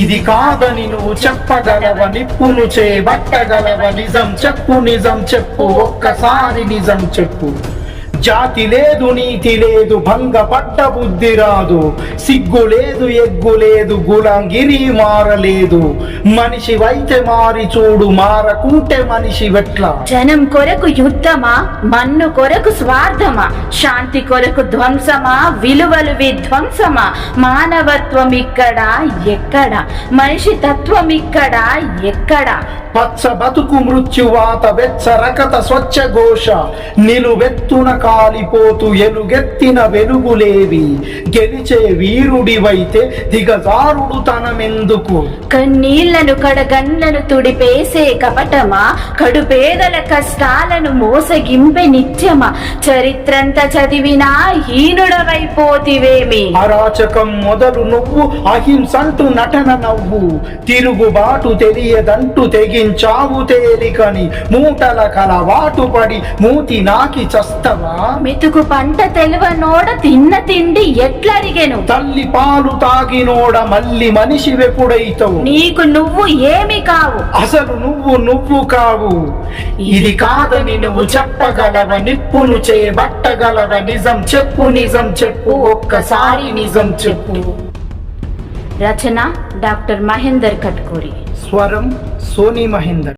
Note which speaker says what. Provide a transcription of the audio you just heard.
Speaker 1: ఇది కాదని నువ్వు చెప్పగలవ? నిప్పులు చేయబట్టగలవ నిజం చెప్పు నిజం చెప్పు ఒక్కసారి నిజం చెప్పు. జాతి లేదు నీతి లేదు భంగపడ్డ బుద్ధి రాదు. సిగ్గు లేదు ఎగ్గు లేదు గులంగిరి మారలేదు. మనిషి వైతే మారి చూడు మారకుంటే మనిషి వెట్ల.
Speaker 2: జనం కొరకు యుద్ధమా? మన్ను కొరకు స్వార్థమా? శాంతి కొరకు ధ్వంసమా? విలువలు విధ్వంసమా? మానవత్వం ఇక్కడ? ఎక్కడ? మనిషి తత్వం ఇక్కడ? ఎక్కడ?
Speaker 1: పచ్చ బతుకు మృత్యువాత వెచ్చ రకత స్వచ్ఛ ఘోష. నిలువెత్తున కాలిపోతూ ఎలుగెత్తిన వెలుగులేవి. గెలిచే వీరుడివైతే దిగజారుడు తనమెందుకు?
Speaker 2: కన్నీళ్ళను కడగన్లను తుడిపేసే కపటమా? కడుపేదల కష్టాలను మోసగింపే నిత్యమా? చరిత్రంత చదివినా హీనుడవైపోతివేమి?
Speaker 1: అరాచకం మొదలు నువ్వు అహింసంటూ నటన నవ్వు. తిరుగుబాటు తెలియదంటూ తెగించావు తేలికని. మూటల కలవాటు పడి మూతి నాకి చస్తవా?
Speaker 2: మెతుకు పంట తెలువ నోడ తిన్న తిండి ఎట్లరిగెను?
Speaker 1: తల్లి పాలు తాగినోడ మళ్ళీ మనిషి వెప్పుడైతావు.
Speaker 2: నీకు నువ్వు ఏమి కావు?
Speaker 1: అసలు నువ్వు నువ్వు కావు. ఇది కాదని నువ్వు చెప్పగలవ నిప్పును చేయబట్టగలవ నిజం చెప్పు నిజం చెప్పు ఒక్కసారి నిజం చెప్పు.
Speaker 2: రచన డాక్టర్ మహేందర్ కట్కూరి.
Speaker 1: స్వరం సోనీ మహేందర్.